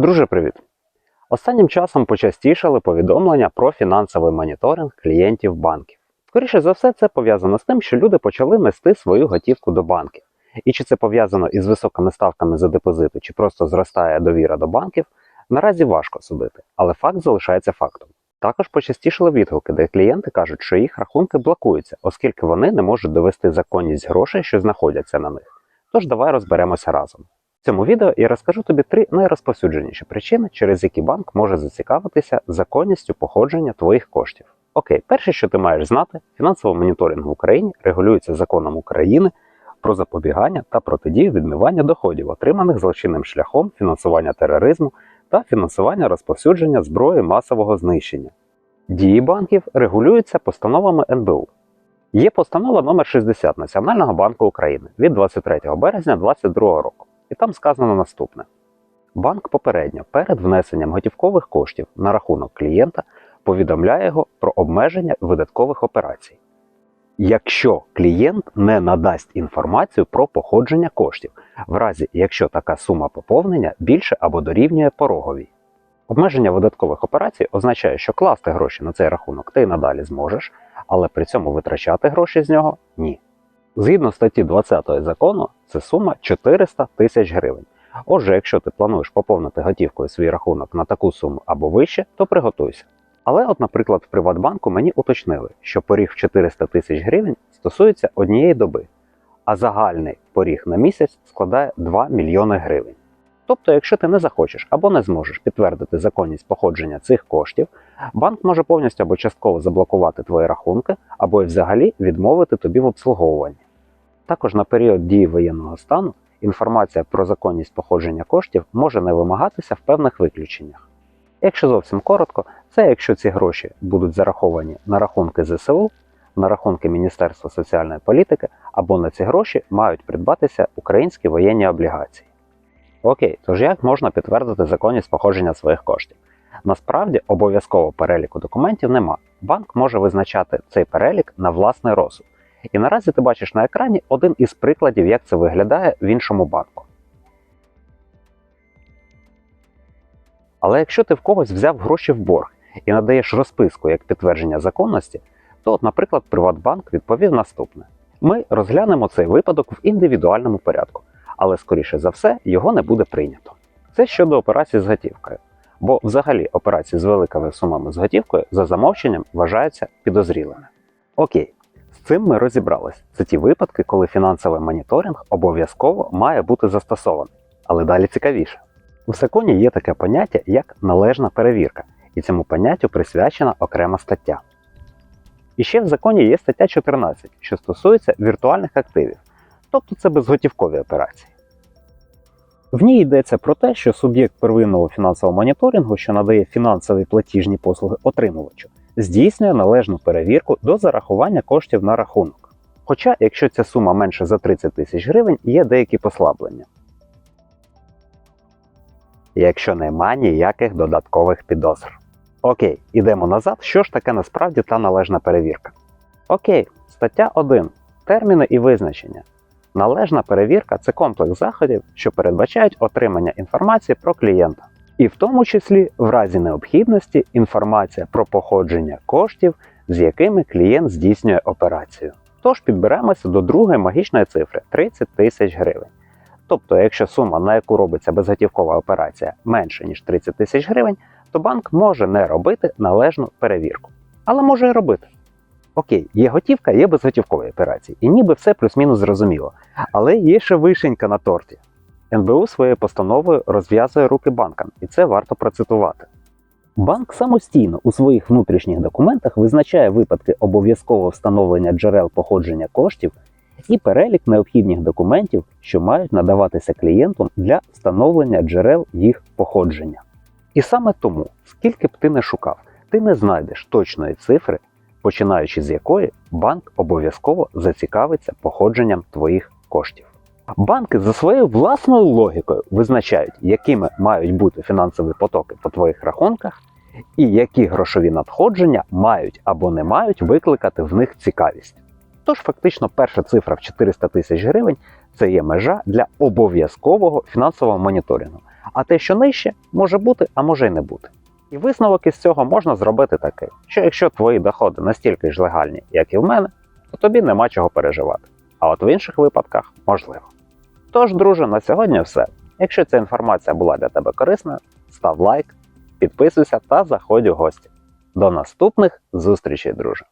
Друже, привіт! Останнім часом почастішали повідомлення про фінансовий моніторинг клієнтів банків. Скоріше за все, це пов'язано з тим, що люди почали нести свою готівку до банків. І чи це пов'язано із високими ставками за депозити, чи просто зростає довіра до банків, наразі важко судити, але факт залишається фактом. Також почастішали відгуки, де клієнти кажуть, що їх рахунки блокуються, оскільки вони не можуть довести законність грошей, що знаходяться на них. Тож давай розберемося разом. В цьому відео я розкажу тобі три найрозповсюдженіші причини, через які банк може зацікавитися законністю походження твоїх коштів. Окей, перше, що ти маєш знати, фінансовий моніторинг в Україні регулюється законом України про запобігання та протидію відмивання доходів, отриманих злочинним шляхом фінансування тероризму та фінансування розповсюдження зброї масового знищення. Дії банків регулюються постановами НБУ. Є постанова номер 60 Національного банку України від 23 березня 2022 року. І там сказано наступне: банк попередньо перед внесенням готівкових коштів на рахунок клієнта повідомляє його про обмеження видаткових операцій. Якщо клієнт не надасть інформацію про походження коштів, в разі якщо така сума поповнення більше або дорівнює пороговій. Обмеження видаткових операцій означає, що класти гроші на цей рахунок ти надалі зможеш, але при цьому витрачати гроші з нього ні. Згідно статті 20 закону, це сума 400 тисяч гривень. Отже, якщо ти плануєш поповнити готівкою свій рахунок на таку суму або вище, то приготуйся. Але, от, наприклад, в Приватбанку мені уточнили, що поріг в 400 тисяч гривень стосується однієї доби, а загальний поріг на місяць складає 2 мільйони гривень. Тобто, якщо ти не захочеш або не зможеш підтвердити законність походження цих коштів, банк може повністю або частково заблокувати твої рахунки, або й взагалі відмовити тобі в обслуговуванні. Також на період дії воєнного стану інформація про законність походження коштів може не вимагатися в певних виключеннях. Якщо зовсім коротко, це якщо ці гроші будуть зараховані на рахунки ЗСУ, на рахунки Міністерства соціальної політики, або на ці гроші мають придбатися українські воєнні облігації. Окей, тож як можна підтвердити законність походження своїх коштів? Насправді обов'язково переліку документів нема. Банк може визначати цей перелік на власний розсуд. І наразі ти бачиш на екрані один із прикладів, як це виглядає в іншому банку. Але якщо ти в когось взяв гроші в борг і надаєш розписку як підтвердження законності, то, от, наприклад, Приватбанк відповів наступне: ми розглянемо цей випадок в індивідуальному порядку, але, скоріше за все, його не буде прийнято. Це щодо операцій з готівкою. Бо взагалі операції з великими сумами з готівкою за замовченням вважаються підозрілими. Окей, цим ми розібрались. Це ті випадки, коли фінансовий моніторинг обов'язково має бути застосований. Але далі цікавіше. В законі є таке поняття, як належна перевірка, і цьому поняттю присвячена окрема стаття. І ще в законі є стаття 14, що стосується віртуальних активів, тобто це безготівкові операції. В ній йдеться про те, що суб'єкт первинного фінансового моніторингу, що надає фінансові платіжні послуги отримувачу, здійснює належну перевірку до зарахування коштів на рахунок. Хоча, якщо ця сума менше за 30 тисяч гривень, є деякі послаблення. Якщо нема ніяких додаткових підозр. Окей, ідемо назад. Що ж таке насправді та належна перевірка? Окей, стаття 1. Терміни і визначення. Належна перевірка це комплекс заходів, що передбачають отримання інформації про клієнта. І в тому числі, в разі необхідності, інформація про походження коштів, з якими клієнт здійснює операцію. Тож підберемося до другої магічної цифри 30 тисяч гривень. Тобто, якщо сума, на яку робиться безготівкова операція, менше ніж 30 тисяч гривень, то банк може не робити належну перевірку. Але може і робити. Окей, є готівка, є безготівкові операції, і ніби все плюс-мінус зрозуміло. Але є ще вишенька на торті. НБУ своєю постановою розв'язує руки банкам, і це варто процитувати. Банк самостійно у своїх внутрішніх документах визначає випадки обов'язкового встановлення джерел походження коштів і перелік необхідних документів, що мають надаватися клієнтам для встановлення джерел їх походження. І саме тому, скільки б ти не шукав, ти не знайдеш точної цифри, починаючи з якої банк обов'язково зацікавиться походженням твоїх коштів. Банки за своєю власною логікою визначають, якими мають бути фінансові потоки по твоїх рахунках, і які грошові надходження мають або не мають викликати в них цікавість. Тож, фактично, перша цифра в 400 тисяч гривень це є межа для обов'язкового фінансового моніторингу. А те, що нижче, може бути, а може й не бути. І висновок із цього можна зробити такий, що якщо твої доходи настільки ж легальні, як і в мене, то тобі нема чого переживати. А от в інших випадках можливо. Тож, друже, на сьогодні все. Якщо ця інформація була для тебе корисна, став лайк, підписуйся та заходь у гості. До наступних зустрічей, друже!